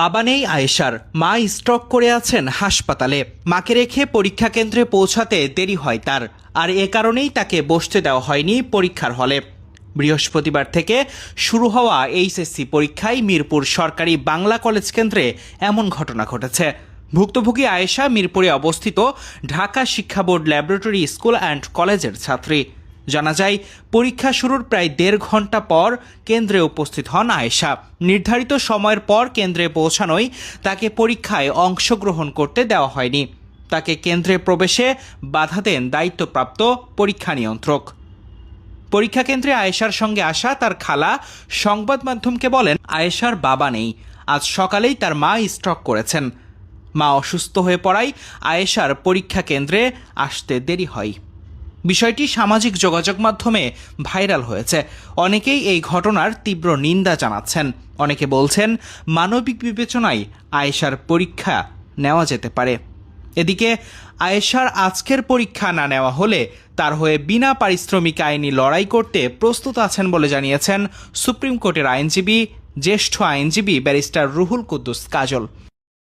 বাবা নেই আয়েশার। মা স্ট্রক করে আছেন হাসপাতালে। মাকে রেখে পরীক্ষা কেন্দ্রে পৌঁছাতে দেরি হয় তার। আর এ কারণেই তাকে বসতে দেওয়া হয়নি পরীক্ষার হলে। বৃহস্পতিবার থেকে শুরু হওয়া এইচএসসি পরীক্ষায় মিরপুর সরকারি বাংলা কলেজ কেন্দ্রে এমন ঘটনা ঘটেছে। ভুক্তভোগী আয়েশা মিরপুরে অবস্থিত ঢাকা শিক্ষা বোর্ড ল্যাবরেটরি স্কুল অ্যান্ড কলেজের ছাত্রী। জানা যায়, পরীক্ষা শুরুর প্রায় দেড় ঘণ্টা পর কেন্দ্রে উপস্থিত হন আয়েশা। নির্ধারিত সময়ের পর কেন্দ্রে পৌঁছানোয় তাকে পরীক্ষায় অংশগ্রহণ করতে দেওয়া হয়নি। তাকে কেন্দ্রে প্রবেশে বাধা দেন দায়িত্বপ্রাপ্ত পরীক্ষা নিয়ন্ত্রক। পরীক্ষা কেন্দ্রে আয়েশার সঙ্গে আসা তার খালা সংবাদ মাধ্যমকে বলেন, আয়েশার বাবা নেই। আজ সকালেই তার মা স্ট্রক করেছেন। মা অসুস্থ হয়ে পড়ায় আয়েশার পরীক্ষা কেন্দ্রে আসতে দেরি হয়। বিষয়টি সামাজিক যোগাযোগ মাধ্যমে ভাইরাল হয়েছে। অনেকেই এই ঘটনার তীব্র নিন্দা জানাচ্ছেন। অনেকে বলছেন, মানবিক বিবেচনায় আয়েশার পরীক্ষা নেওয়া যেতে পারে। এদিকে, আয়েশার আজকের পরীক্ষা না নেওয়া হলে তার হয়ে বিনা পারিশ্রমিক আইনি লড়াই করতে প্রস্তুত আছেন বলে জানিয়েছেন সুপ্রিম কোর্টের আইনজীবী, জ্যেষ্ঠ আইনজীবী ব্যারিস্টার রুহুল কুদ্দুস কাজল।